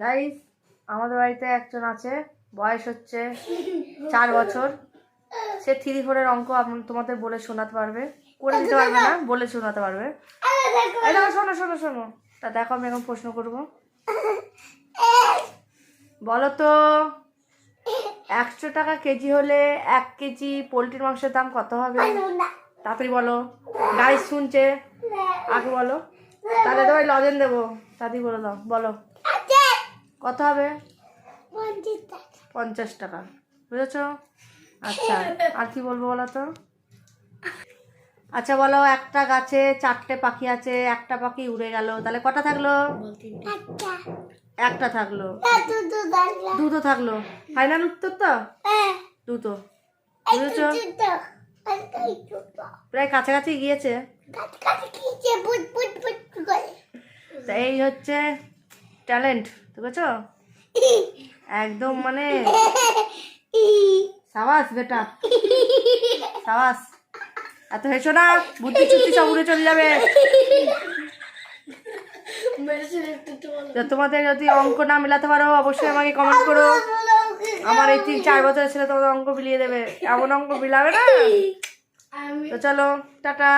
Guys আমাদের বাড়িতে একজন আছে, বয়স হচ্ছে চার বছর। সে থ্রি ফোরের অঙ্ক তোমাদের বলে শোনাতে পারবে। করে দিতে পারবে না, বলে শোনাতে পারবে। শোনো শোনো শোনো। তা দেখো আমি এখন প্রশ্ন করব। বলো তো, একশো টাকা কেজি হলে এক কেজি পোলট্রির মাংসের দাম কত হবে? তাড়াতাড়ি বলো। গাইস শুনছে? আগে বলো। তাহলে তো ওই লজেন দেবো। তাড়াতাড়ি বলে দাও। বলো। কত হবে? পঞ্চাশ টাকা। বুঝেছ? আচ্ছা আর কি বলব বলো তো? আচ্ছা বলো একটা গাছে চারটে পাখি আছে একটা পাখি উড়ে গেল তাহলে কটা থাকল? একটা। থাকল। দুটো থাকল। ফাইনাল উত্তর তো? দুটো। বুঝেছ? প্রায় কাছাকাছি গিয়েছে। এই হচ্ছে ট্যালেন্ট বুঝেছ? একদম মানে সাবাস বেটা, সাবাস। এত হেসো না, বুদ্ধি চুদ্ধি সব উড়ে চলে যাবে। তোমাদের যদি অঙ্ক না মেলাতে পারো, অবশ্যই আমাকে কমেন্ট করো। আমার এই তিন চার বছরের ছেলে তোমাদের অঙ্ক মিলিয়ে দেবে। এমন অঙ্ক মিলাবে না? তো চলো, টাটা।